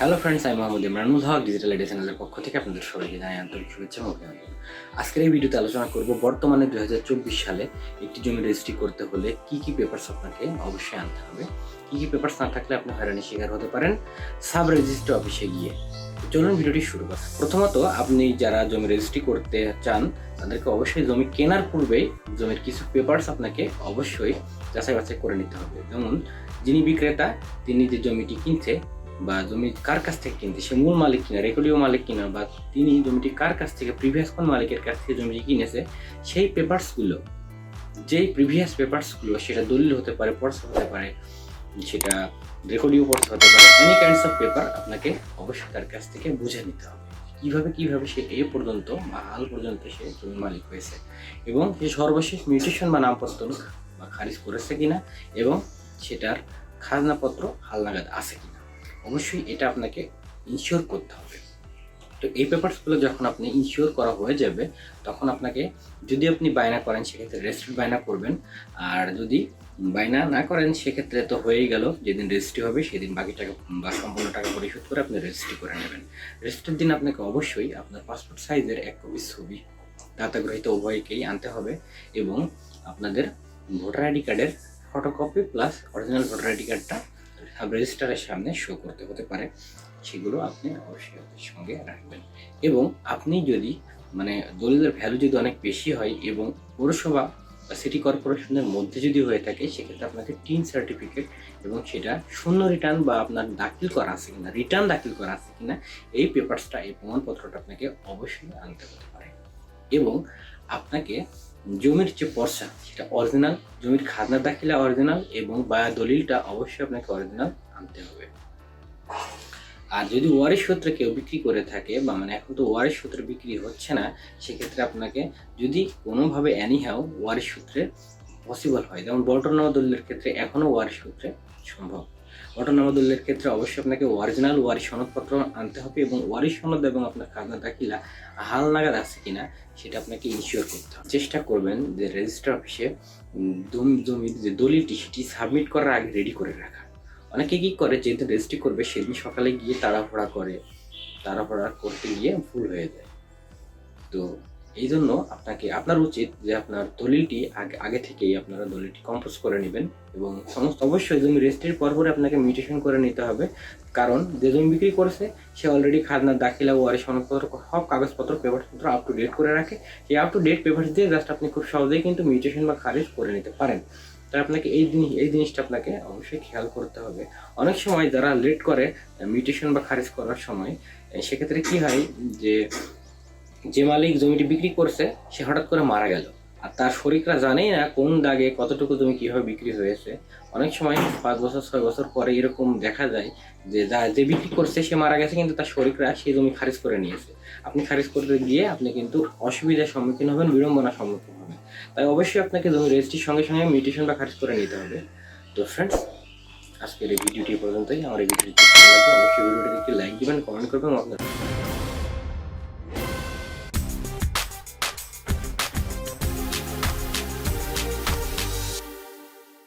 Hello friends আমি Mohammad Imranul Haque digital ID চ্যানেলের পক্ষ থেকে আপনাদের সবাইকে জানাই আন্তরিক শুভেচ্ছা এবং অভিনন্দন। আজকের এই ভিডিওতে আলোচনা করব বর্তমানে দু হাজার চব্বিশ সালে একটি জমি রেজিস্ট্রি করতে হলে কি কি পেপারস আপনাকে অবশ্যই আনতে হবে। কি কি পেপারস না থাকলে আপনি হয়রানির শিকার হতে পারেন। সাব রেজিস্ট্রি অফিসে গিয়ে। চলুন ভিডিওটি শুরু করা প্রথমত, আপনি যারা জমি রেজিস্ট্রি করতে চান, তাদেরকে অবশ্যই জমি কেনার পূর্বেই জমির কিছু পেপারস আপনাকে অবশ্যই যাচাই বাছাই করে নিতে হবে। যেমন, যিনি বিক্রেতা, তিনি যে জমিটি কিনছে বা জমি কার কাছ থেকে কিনতে? সে মূল মালিক কিনা, রেকর্ডীয় মালিক কিনা, বা তিনি জমিটি কার কাছ থেকে প্রিভিয়াস কোন মালিকের কাছ থেকে জমিটি কিনেছে, সেই পেপারসগুলো যেই প্রিভিয়াস পেপারসগুলো সেটা দলিল হতে পারে পর্স হতে পারে, সেটা রেকর্ডীয় পর্স হতে পারে এনি কাইন্ডস অফ পেপার আপনাকে অবশ্যই তার কাছ থেকে বুঝে নিতে হবে। কীভাবে কীভাবে সে এ পর্যন্ত বা হাল পর্যন্ত সে জমির মালিক হয়েছে এবং সে সর্বশেষ মিউটেশন বা নামপত্র বা খারিজ করেছে কিনা এবং সেটার খাজনাপত্র হালনাগাদ আছে কিনা। অবশ্যই এটা আপনাকে ইনশিওর করতে হবে। তো এই পেপারসগুলো যখন আপনি ইনশিওর করা হয়ে যাবে, তখন আপনাকে যদি আপনি বায়না করেন, সেক্ষেত্রে রেজিস্ট্রি বায়না করবেন। আর যদি বায়না না করেন, সেক্ষেত্রে তো হয়েই গেল, যেদিন রেজিস্ট্রি হবে, সেদিন বাকি টাকা বা সম্পূর্ণ টাকা পরিশোধ করে আপনি রেজিস্ট্রি করে নেবেন। রেজিস্ট্রির দিন আপনাকে অবশ্যই আপনার পাসপোর্ট সাইজের এক কপি ছবি, দাতাগ্রহিত উভয়কেই আনতে হবে এবং আপনাদের ভোটার আইডি কার্ডের photocopy plus original voter ID কার্ডটা রেজিস্টারের সামনে শো করতে হতে পারে, সেগুলো আপনি অবশ্যই সঙ্গে রাখবেন। এবং আপনি যদি মানে দলিলের ভ্যালু যদি অনেক বেশি হয় এবং পৌরসভা বা সিটি কর্পোরেশনের মধ্যে যদি হয়ে থাকে, সেক্ষেত্রে আপনাকে টিন সার্টিফিকেট এবং সেটা শূন্য রিটার্ন বা আপনার দাখিল করা আছে কিনা রিটার্ন দাখিল করা আছে কিনা, এই পেপারসটা এই প্রমাণপত্রটা আপনাকে অবশ্যই আনতে হতে পারে। এবং আপনাকে জমির যে পর্সা সেটা অরিজিনাল জমির খাজনা দাখিলা অরিজিনাল এবং বায়া দলিলটা অবশ্যই আপনাকে অরিজিনাল আনতে হবে। আর যদি ওয়ারিশ সূত্রে কেউ বিক্রি করে থাকে বা মানে এখন তো ওয়ারিশ সূত্রে বিক্রি হচ্ছে না, সেক্ষেত্রে আপনাকে যদি কোনোভাবে অ্যানিহাও ওয়ারিশ সূত্রে পসিবল হয়, যেমন বল্টনামা দলিলের ক্ষেত্রে এখনও ওয়ারিশ সূত্রে সম্ভব। বল্টনামা দলিলের ক্ষেত্রে অবশ্যই আপনাকে অরিজিনাল ওয়ারি সনদপত্র আনতে হবে এবং ওয়ারি সনদ এবং আপনার খাজনা দাখিলা হাল নাগাদ আছে কিনা সেটা আপনাকে ইনশিওর করতে হবে। চেষ্টা করবেন যে রেজিস্টার অফিসে জমির যে দলিলটি সেটি সাবমিট করার আগে রেডি করে রাখা। অনেকে কি করে যেহেতু রেজিস্ট্রি করবে সেদিন সকালে গিয়ে তাড়াহুড়া করে, তাড়াহুড়া করতে গিয়ে ভুল হয়ে যায়। তো এই জন্য আপনাকে, আপনার উচিত যে আপনার দলিলটি আগে আগে থেকেই আপনারা দলিলটি কম্পোজ করে নেবেন এবং সমস্ত অবশ্যই জমি রেজিস্ট্রির পর পরে আপনাকে মিউটেশন করে নিতে হবে। কারণ যে জমি বিক্রি করেছে, সে অলরেডি খাজনা দাখিলা ওয়ারি সনদপত্র, সব কাগজপত্র পেপারপত্র আপ টু ডেট করে রাখে। সেই আপ টু ডেট পেপার দিয়ে জাস্ট আপনি খুব সহজেই কিন্তু মিউটেশন বা খারিজ করে নিতে পারেন। তাই আপনাকে এই জিনিস, এই জিনিসটা আপনাকে অবশ্যই খেয়াল করতে হবে। অনেক সময় যারা লেট করে মিউটেশন বা খারিজ করার সময় সেক্ষেত্রে কি হয় যে যে মালিক জমিটি বিক্রি করছে, সে হঠাৎ করে মারা গেল। আর তার শরিকরা জানেই না কোন দাগে কতটুকু জমি কীভাবে বিক্রি হয়েছে। অনেক সময় পাঁচ বছর, ছয় বছর পরে এরকম দেখা যায় যে যা, যে বিক্রি করছে, সে মারা গেছে, কিন্তু তার শরিকরা সেই জমি খারিজ করে নিয়েছে। আপনি খারিজ করতে গিয়ে আপনি কিন্তু অসুবিধার সম্মুখীন হবেন, বিড়ম্বনার সম্মুখীন হবেন। তাই অবশ্যই আপনাকে জমি রেজিস্ট্রির সঙ্গে সঙ্গে মিউটেশন বা খারিজ করে নিতে হবে। তো ফ্রেন্ডস আজকের এই ভিডিওটি পর্যন্তই। আমার এই ভিডিওটি অবশ্যই ভিডিওটিকে একটি লাইক দিবেন কমেন্ট করবেন আপনার